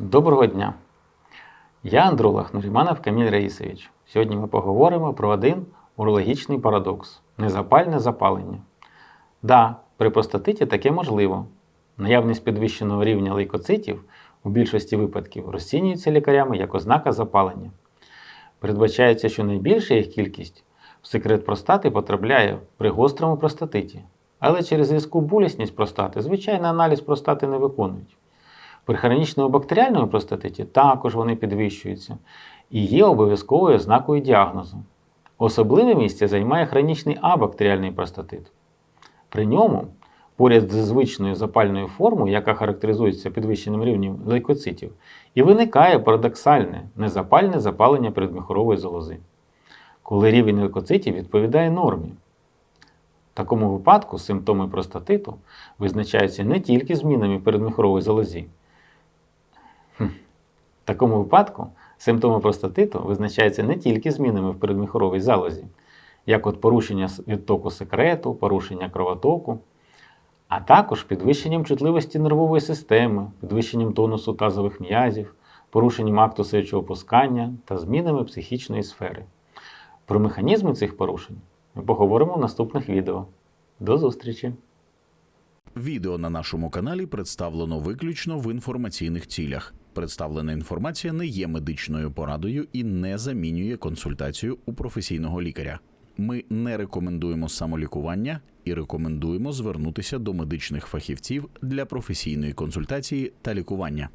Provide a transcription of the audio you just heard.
Доброго дня! Я андролог Нуріманов Каміль Раїсович. Сьогодні ми поговоримо про один урологічний парадокс незапальне запалення. Да, при простатиті таке можливо. Наявність підвищеного рівня лейкоцитів у більшості випадків розцінюється лікарями як ознака запалення. Передбачається, що найбільша їх кількість в секрет простати потрапляє при гострому простатиті. Але через різку болісність простати звичайний аналіз простати не виконують. При хронічному бактеріальному простатиті також вони підвищуються і є обов'язковою ознакою діагнозу. Особливе місце займає хронічний абактеріальний простатит. При ньому, поряд з звичною запальною формою, яка характеризується підвищеним рівнем лейкоцитів, і виникає парадоксальне незапальне запалення передміхорової залози, коли рівень лейкоцитів відповідає нормі. В такому випадку симптоми простатиту визначаються не тільки змінами. Хм. В такому випадку симптоми простатиту визначаються не тільки змінами в передміхоровій залозі, як от порушення відтоку секрету, порушення кровотоку, а також підвищенням чутливості нервової системи, підвищенням тонусу тазових м'язів, порушенням акту сечовипускання та змінами психічної сфери. Про механізми цих порушень ми поговоримо в наступних відео. До зустрічі! Відео на нашому каналі представлено виключно в інформаційних цілях. Представлена інформація не є медичною порадою і не замінює консультацію у професійного лікаря. Ми не рекомендуємо самолікування і рекомендуємо звернутися до медичних фахівців для професійної консультації та лікування.